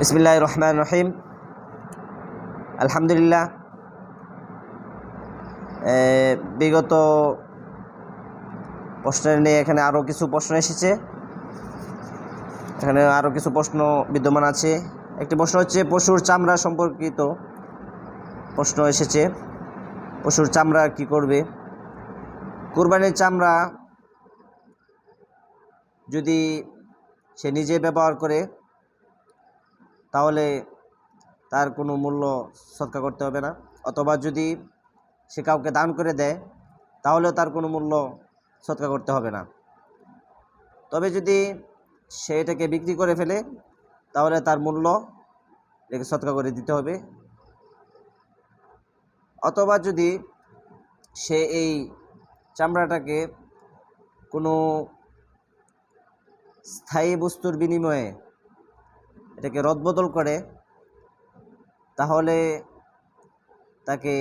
বিসমিল্লাহ রহমান রহিম আলহামদুলিল্লাহ বিগত প্রশ্নের নিয়ে এখানে আরও কিছু প্রশ্ন এসেছে। এখানে আরও কিছু প্রশ্ন বিদ্যমান আছে। একটি প্রশ্ন হচ্ছে, পশুর চামড়া সম্পর্কিত প্রশ্ন এসেছে। পশুর চামড়া কি করবে? কুরবানির চামড়া যদি সে নিজে ব্যবহার করে তাহলে তার কোনো মূল্য সৎকার করতে হবে না। অথবা যদি সে কাউকে দান করে দেয়, তাহলেও তার কোনো মূল্য সৎকার করতে হবে না। তবে যদি সে এটাকে বিক্রি করে ফেলে, তাহলে তার মূল্য এটাকে সৎকার করে দিতে হবে। অথবা যদি সে এই চামড়াটাকে কোনো স্থায়ী বস্তুর বিনিময়ে এটাকে রদবদল করে, তাহলে তাকে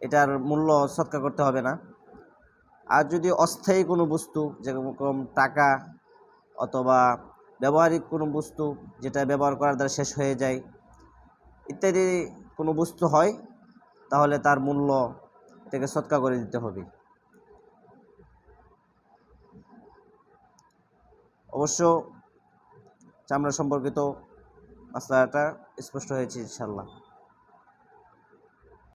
এটার মূল্য সৎকার করতে হবে না। আর যদি অস্থায়ী কোনো বস্তু, যেরকম টাকা অথবা ব্যবহারিক কোনো বস্তু, যেটা ব্যবহার করার দ্বারা শেষ হয়ে যায়, ইত্যাদি কোনো বস্তু হয়, তাহলে তার মূল্য এটাকে সৎকার করে দিতে হবে। অবশ্য চামড়া সম্পর্কিত মাসলাটা স্পষ্ট হয়েছে ইনশাল্লাহ